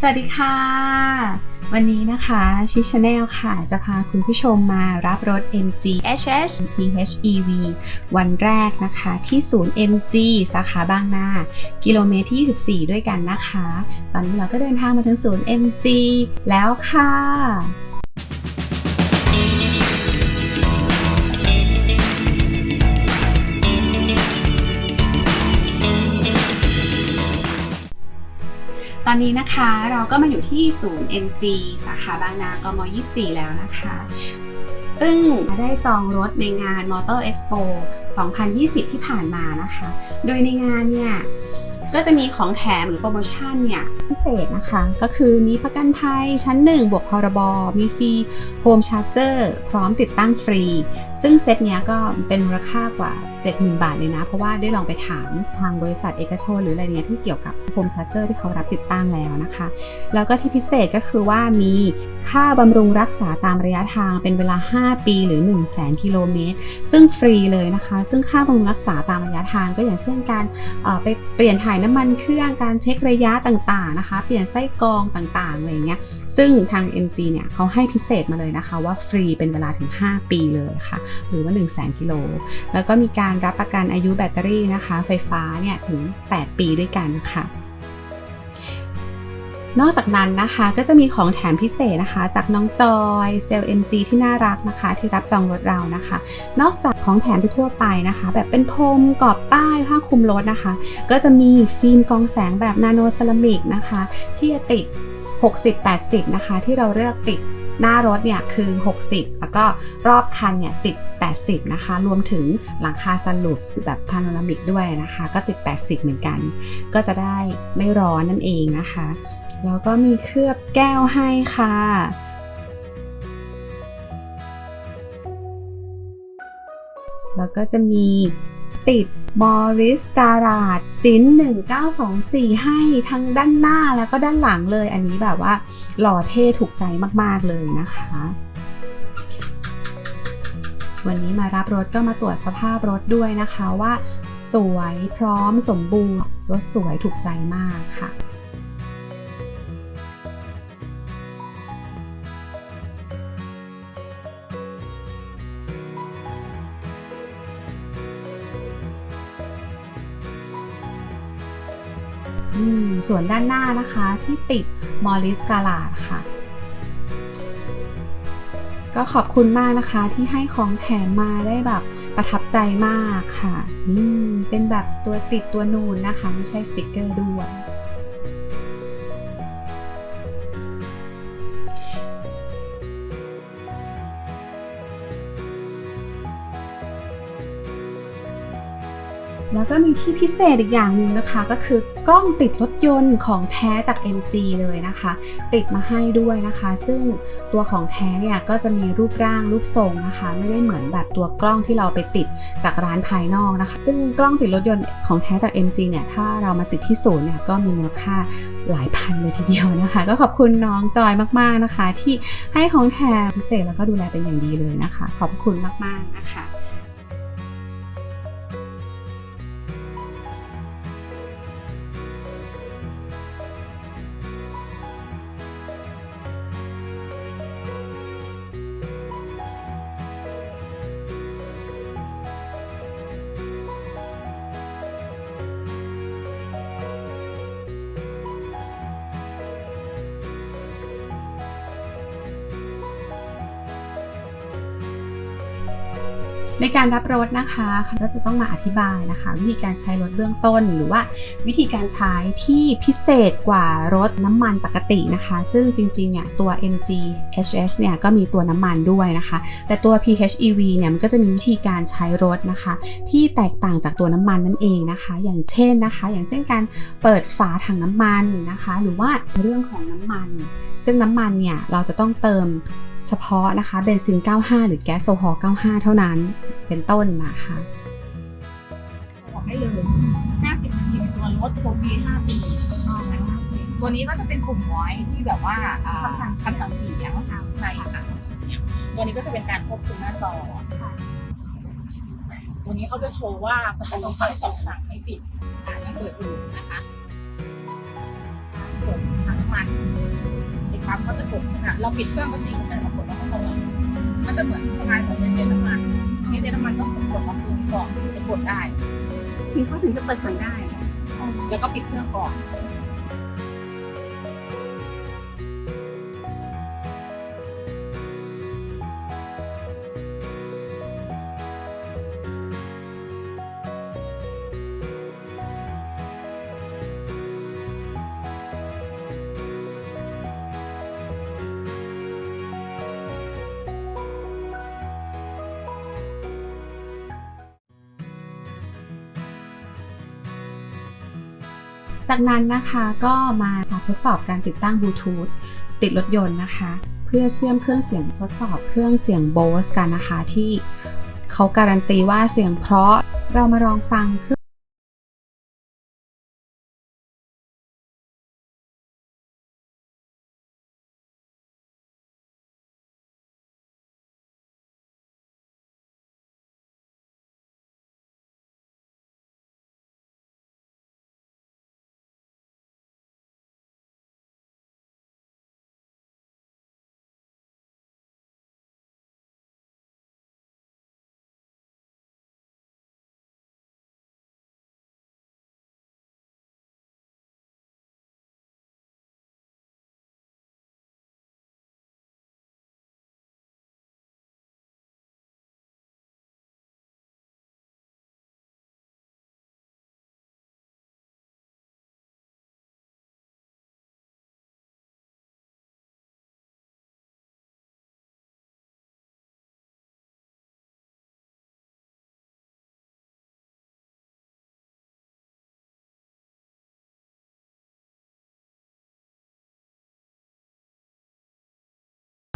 สวัสดีค่ะ วันนี้นะคะชิชแนลค่ะ จะพาคุณผู้ชมมารับรถ MG HS PHEV วันแรกนะคะ ที่ศูนย์ MG สาขาบางนา กิโลเมตรที่ 24 ด้วยกันนะคะ ตอนนี้เราก็เดินทางมาถึงศูนย์ MG แล้วค่ะ ตอนนี้นะคะเราก็มาอยู่ที่ศูนย์ MG สาขาบางนากม 24 แล้วนะคะ ซึ่งได้จองรถในงาน Motor Expo 2020 ที่ผ่านมานะคะ โดยในงานเนี่ยก็จะมีของแถมหรือโปรโมชั่นเนี่ยพิเศษนะคะ ก็คือมีประกันภัยชั้น 1 บวกพรบ มีฟรีโฮมชาร์เจอร์พร้อมติดตั้งฟรี ซึ่งเซตเนี้ยก็เป็นมูลค่ากว่า 70,000 บาทเลยนะ เพราะว่าได้ลองไปถามทางบริษัทเอกชนหรืออะไรเนี้ยที่เกี่ยวกับโฮมชาร์เจอร์ที่เขารับติดตั้งแล้วนะคะ แล้วก็ที่พิเศษก็คือว่ามีค่าบำรุงรักษาตามระยะทางเป็นเวลา 5 ปีหรือ 1 0 0 0 0แกิโลเมตร ซึ่งฟรีเลยนะคะ ซึ่งค่าบำรุงรักษาตามระยะทางก็อย่างเช่นการไปเปลี่ยนถ่ายน้ำมันเครื่องการเช็คระยะต่างๆนะคะ เปลี่ยนไส้กรองต่างๆอะไรเงี้ย ซึ่งทาง MG เนี่ยเขาให้พิเศษมาเลยนะคะว่าฟรีเป็นเวลาถึง 5 ปีเลยค่ะ หรือว่า 1 0 0 0 0แกิโล แล้วก็มีการรับประกันอายุแบตเตอรี่นะคะ ไฟฟ้าเนี่ยถึง 8 ปีด้วยกันค่ะ นอกจากนั้นนะคะก็จะมีของแถมพิเศษนะคะ จากน้องจอยเซลล์ MG ที่น่ารักนะคะ ที่รับจองรถเรานะคะ นอกจากของแถมทั่วไปนะคะ แบบเป็นพรมกรอบใต้ผ้าคลุมรถนะคะ ก็จะมีฟิล์มกองแสงแบบนาโนเซรามิกนะคะ ที่จะติด 60-80 นะคะ ที่เราเลือกติด หน้ารถเนี่ยคือ 60 แล้วก็รอบคันเนี่ยติด 80 นะคะ รวมถึงหลังคาซันลูฟแบบพาโนรามิกด้วยนะคะ ก็ติด 80 เหมือนกัน ก็จะได้ไม่ร้อนนั่นเองนะคะ แล้วก็มีเคลือบแก้วให้ค่ะแล้วก็จะมีติด บอริสการาดสิน1924 ให้ทั้งด้านหน้าแล้วก็ด้านหลังเลย อันนี้แบบว่าหล่อเท่ถูกใจมากๆเลยนะคะ วันนี้มารับรถก็มาตรวจสภาพรถด้วยนะคะว่า สวยพร้อมสมบูรณ์รถสวยถูกใจมากค่ะ ส่วนด้านหน้านะคะที่ติดมอริสกาลาดค่ะ ก็ขอบคุณมากนะคะที่ให้ของแถมมาได้แบบประทับใจมากค่ะ นี่เป็นแบบตัวติดตัวนูนนะคะ ไม่ใช่สติกเกอร์ด้วย แล้วก็มีที่พิเศษอีกอย่างหนึ่งนะคะ ก็คือกล้องติดรถยนต์ของแท้จาก MG เลยนะคะ ติดมาให้ด้วยนะคะ ซึ่งตัวของแท้เนี่ยก็จะมีรูปร่างรูปทรงนะคะ ไม่ได้เหมือนแบบตัวกล้องที่เราไปติดจากร้านภายนอกนะคะ ซึ่งกล้องติดรถยนต์ของแท้จาก MG เนี่ยถ้าเรามาติดที่ศูนย์เนี่ยก็มีมูลค่าหลายพันเลยทีเดียวนะคะ ก็ขอบคุณน้องจอยมากๆนะคะ ที่ให้ของแถมพิเศษแล้วก็ดูแลเป็นอย่างดีเลยนะคะ ขอบคุณมากๆนะคะ ในการรับรถนะคะก็จะต้องมาอธิบายนะคะ วิธีการใช้รถเบื้องต้น หรือว่าวิธีการใช้ที่พิเศษกว่ารถน้ำมันปกตินะคะ ซึ่งจริงๆเนี่ยตัว MG HS เนี่ยก็มีตัวน้ำมันด้วยนะคะ แต่ตัว PHEV เนี่ยมันก็จะมีวิธีการใช้รถนะคะ ที่แตกต่างจากตัวน้ำมันนั่นเองนะคะ อย่างเช่นนะคะ อย่างเช่นการเปิดฝาถังน้ำมันนะคะ หรือว่าเรื่องของน้ำมัน ซึ่งน้ำมันเนี่ยเราจะต้องเติม เฉพาะนะคะเบนซิน 95 หรือแก๊สโซฮอล์95 เท่านั้นเป็นต้นนะคะบอกได้เลย 50 นาทีในตัวรถตัวปี5ปีตัวนี้ก็จะเป็นกลุ่มไว้ที่แบบว่าคำสั่งคำสั่งเสียงใช่ค่ะคำสั่งเสียงตัวนี้ก็จะเป็นการควบคุมหน้าจอตัวนี้เขาจะโชว์ว่าประตูทั้งสองฝั่งไม่ปิดอ่ายังเปิดอยู่นะคะเปิดทางน้ำมัน ปั๊มเขาจะกดใช่ไหมเราปิดเครื่องก็จริงแต่เรากดแล้วก็ต้องมันจะเหมือนสไตล์ของเซนน้ำมันเซนน้ำมันต้องกดล็อกตัวนี้ก่อนถึงจะกดได้ถึงเขาถึงจะเปิดถังได้ แล้วก็ปิดเครื่องก่อน จากนั้นนะคะก็มาทดสอบการติดตั้งบลูทูธติดรถยนต์นะคะ เพื่อเชื่อมเครื่องเสียงทดสอบเครื่องเสียงโบสกันนะคะที่เขาการันตีว่าเสียงเพราะเรามาลองฟังเครื่อง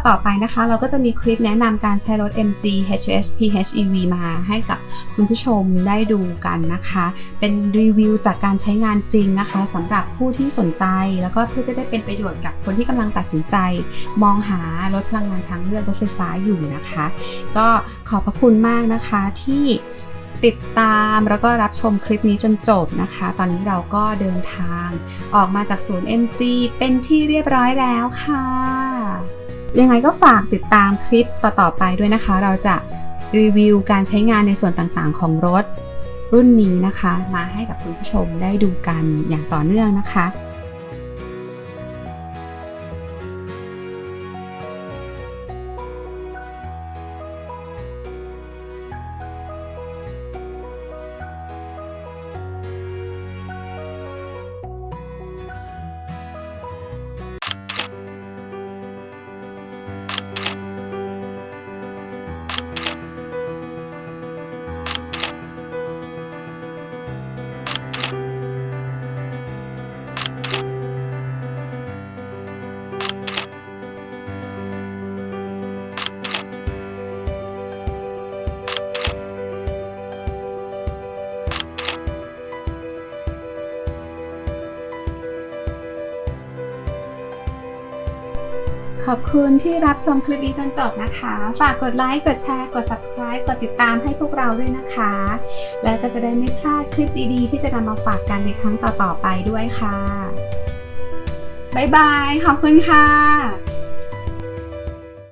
ต่อไปนะคะเราก็จะมีคลิปแนะนำการใช้รถ MG HS PHEV มาให้กับคุณผู้ชมได้ดูกันนะคะ เป็นรีวิวจากการใช้งานจริงนะคะสำหรับผู้ที่สนใจ แล้วก็เพื่อจะได้เป็นประโยชน์กับคนที่กำลังตัดสินใจ มองหารถพลังงานทางเลือกรถไฟฟ้าอยู่นะคะ ก็ขอบพระคุณมากนะคะที่ติดตามแล้วก็รับชมคลิปนี้จนจบนะคะ ตอนนี้เราก็เดินทางออกมาจากศูนย์ MG เป็นที่เรียบร้อยแล้วค่ะ ยังไงก็ฝากติดตามคลิปต่อๆไปด้วยนะคะ เราจะรีวิวการใช้งานในส่วนต่างๆ ของรถรุ่นนี้นะคะ มาให้กับคุณผู้ชมได้ดูกันอย่างต่อเนื่องนะคะ ขอบคุณที่รับชมคลิปนี้จนจบนะคะ ฝากกดไลค์ กดแชร์ กด subscribe กดติดตามให้พวกเราด้วยนะคะ แล้วก็จะได้ไม่พลาดคลิปดีๆ ที่จะนำมาฝากกันในครั้งต่อๆไปด้วยค่ะ บ๊ายบาย ขอบคุณค่ะ